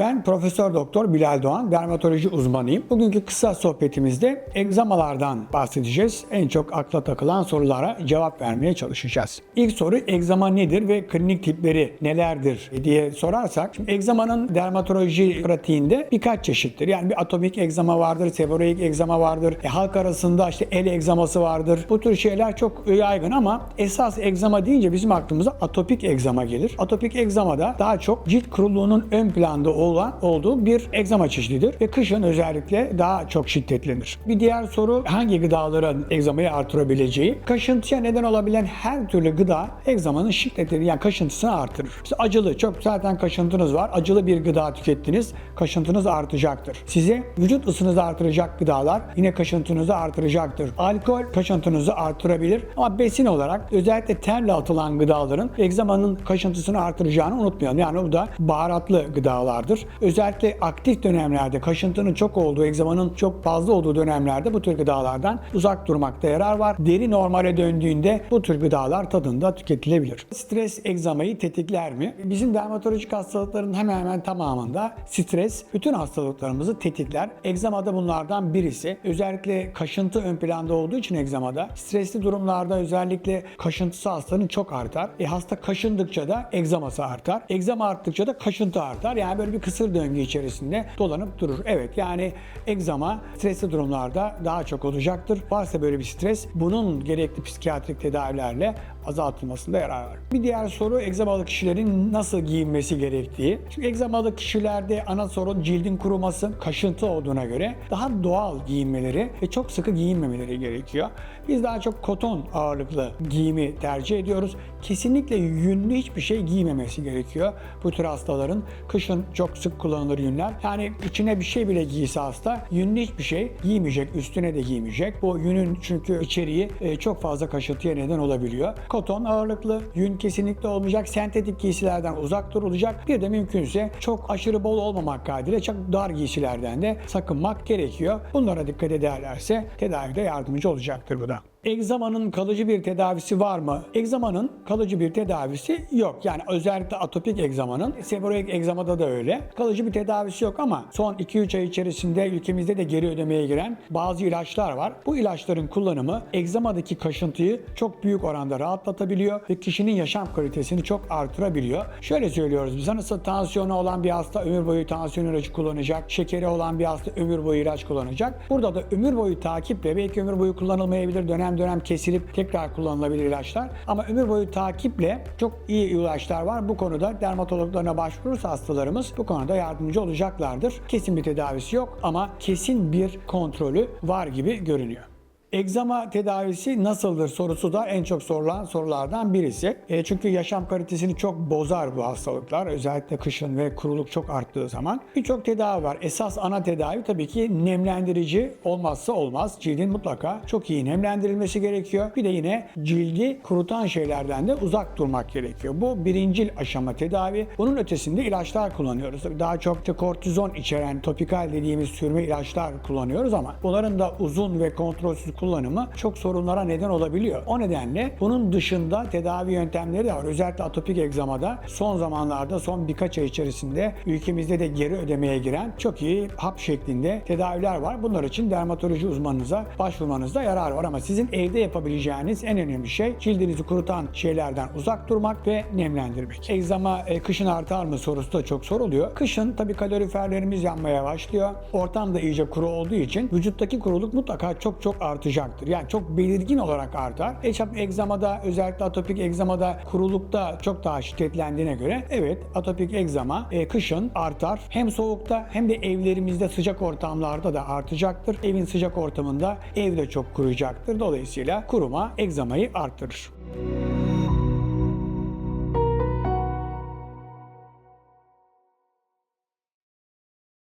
Ben Profesör Doktor Bilal Doğan, dermatoloji uzmanıyım. Bugünkü kısa sohbetimizde egzamalardan bahsedeceğiz. En çok akla takılan sorulara cevap vermeye çalışacağız. İlk soru egzama nedir ve klinik tipleri nelerdir diye sorarsak, şimdi egzamanın dermatoloji pratiğinde birkaç çeşittir. Yani bir atomik egzama vardır, seborreik egzama vardır, e, halk arasında işte el egzaması vardır. Bu tür şeyler çok yaygın ama esas egzama deyince bizim aklımıza atopik egzama gelir. Atopik egzamada daha çok cilt kuruluğunun ön planda olan olduğu bir egzama çeşididir ve kışın özellikle daha çok şiddetlenir. Bir diğer soru hangi gıdaların egzamayı artırabileceği? Kaşıntıya neden olabilen her türlü gıda egzamanın şiddetini yani kaşıntısını artırır. İşte acılı çok zaten kaşıntınız var. Acılı bir gıda tükettiniz. Kaşıntınız artacaktır. Size vücut ısınızı artıracak gıdalar yine kaşıntınızı artıracaktır. Alkol kaşıntınızı artırabilir ama besin olarak özellikle terle atılan gıdaların egzamanın kaşıntısını artıracağını unutmayalım. Yani bu da baharatlı gıdalardır. Özellikle aktif dönemlerde kaşıntının çok olduğu, egzamanın çok fazla olduğu dönemlerde bu tür gıdalardan uzak durmakta yarar var. Deri normale döndüğünde bu tür gıdalar tadında tüketilebilir. Stres egzamayı tetikler mi? Bizim dermatolojik hastalıkların hemen hemen tamamında stres bütün hastalıklarımızı tetikler. Egzama da bunlardan birisi. Özellikle kaşıntı ön planda olduğu için egzamada stresli durumlarda özellikle kaşıntısı hastanın çok artar. E hasta kaşındıkça da egzaması artar. Egzama arttıkça da kaşıntı artar. Yani böyle bir kısır döngü içerisinde dolanıp durur. Evet yani egzama stresli durumlarda daha çok olacaktır. Varsa böyle bir stres bunun gerekli psikiyatrik tedavilerle azaltılmasında yarar var. Bir diğer soru egzamalı kişilerin nasıl giyinmesi gerektiği. Şimdi egzamalı kişilerde ana sorun cildin kuruması, kaşıntı olduğuna göre daha doğal giyinmeleri ve çok sıkı giyinmemeleri gerekiyor. Biz daha çok koton ağırlıklı giyimi tercih ediyoruz. Kesinlikle yünlü hiçbir şey giymemesi gerekiyor. Bu tür hastaların kışın çok sık kullanılır yünler. Yani içine bir şey bile giyse hasta yünlü hiçbir şey giymeyecek, üstüne de giymeyecek. Bu yünün çünkü içeriği e, çok fazla kaşıntıya neden olabiliyor. Koton ağırlıklı, yün kesinlikle olmayacak. Sentetik giysilerden uzak durulacak. Bir de mümkünse çok aşırı bol olmamak kaydıyla çok dar giysilerden de sakınmak gerekiyor. Bunlara dikkat ederlerse tedavide yardımcı olacaktır bu da. Egzamanın kalıcı bir tedavisi var mı? Egzamanın kalıcı bir tedavisi yok. Yani özellikle atopik egzamanın, seborreik egzamada da öyle. Kalıcı bir tedavisi yok ama son 2-3 ay içerisinde ülkemizde de geri ödemeye giren bazı ilaçlar var. Bu ilaçların kullanımı egzamadaki kaşıntıyı çok büyük oranda rahatlatabiliyor ve kişinin yaşam kalitesini çok artırabiliyor. Şöyle söylüyoruz biz nasıl tansiyonu olan bir hasta ömür boyu tansiyon ilacı kullanacak, şekeri olan bir hasta ömür boyu ilaç kullanacak. Burada da ömür boyu takiple belki ömür boyu kullanılmayabilir dönem dönem kesilip tekrar kullanılabilir ilaçlar. Ama ömür boyu takiple çok iyi ilaçlar var. Bu konuda dermatologlarına başvurursa hastalarımız bu konuda yardımcı olacaklardır. Kesin bir tedavisi yok ama kesin bir kontrolü var gibi görünüyor. Egzama tedavisi nasıldır sorusu da en çok sorulan sorulardan birisi. E, çünkü yaşam kalitesini çok bozar bu hastalıklar. Özellikle kışın ve kuruluk çok arttığı zaman. Birçok tedavi var. Esas ana tedavi tabii ki nemlendirici olmazsa olmaz. Cildin mutlaka çok iyi nemlendirilmesi gerekiyor. Bir de yine cildi kurutan şeylerden de uzak durmak gerekiyor. Bu birincil aşama tedavi. Bunun ötesinde ilaçlar kullanıyoruz. Daha çok işte kortizon içeren topikal dediğimiz sürme ilaçlar kullanıyoruz ama bunların da uzun ve kontrolsüz kullanımı çok sorunlara neden olabiliyor. O nedenle bunun dışında tedavi yöntemleri de var. Özellikle atopik egzamada son zamanlarda son birkaç ay içerisinde ülkemizde de geri ödemeye giren çok iyi hap şeklinde tedaviler var. Bunlar için dermatoloji uzmanınıza başvurmanızda yarar var ama sizin evde yapabileceğiniz en önemli şey cildinizi kurutan şeylerden uzak durmak ve nemlendirmek. Egzama e, kışın artar mı sorusu da çok soruluyor. Kışın tabii kaloriferlerimiz yanmaya başlıyor. Ortam da iyice kuru olduğu için vücuttaki kuruluk mutlaka çok çok artacaktır. Yani çok belirgin olarak artar. E, tabii egzamada özellikle atopik egzamada kurulukta çok daha şiddetlendiğine göre evet atopik egzama e, kışın artar. Hem soğukta hem de evlerimizde sıcak ortamlarda da artacaktır. Evin sıcak ortamında ev de çok kuruyacaktır. Dolayısıyla kuruma egzamayı arttırır.